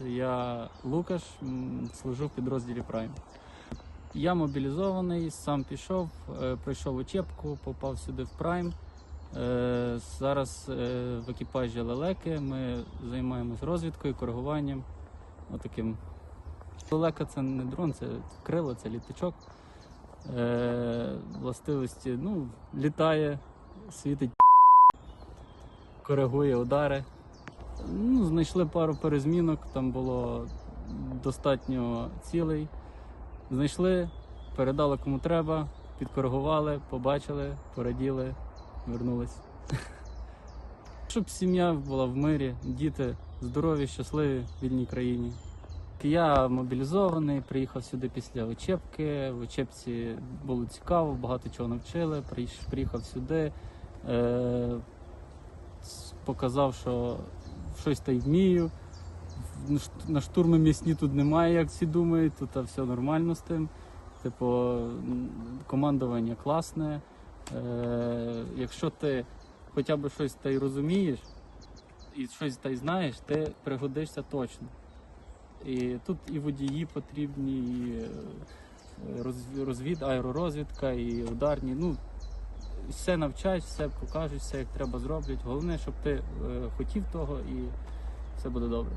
Я Лукаш, служу в підрозділі Прайм. Я мобілізований, сам пішов, е, пройшов учебку, попав сюди в Прайм. Е, Зараз е, в екіпажі лелеки ми займаємось розвідкою, коригуванням. Отаким. Лелека це не дрон, це крило, це літачок. Властивості, ну, літає, світить, коригує удари. Ну, знайшли пару перезмінок, там було достатньо цілей. Знайшли, передали кому треба, підкоригували, побачили, пораділи, вернулись. Щоб сім'я була в мирі, діти здорові, щасливі вільній країні. Я мобілізований, приїхав сюди після учебки. В учебці було цікаво, багато чого навчили. Приїхав сюди, е, показав, що щось та й вмію. На шт- На штурми м'ясні тут немає, як всі думають, тут все нормально з тим. Типу, командування класне. Е, якщо ти хоча б щось та й розумієш і щось та й знаєш, ти пригодишся точно. І тут і водії потрібні, і е, розвід, аеророзвідка, і ударні. Ну, все навчать, все покажуть, все як треба зроблять. Головне, щоб ти е, хотів того і все буде добре.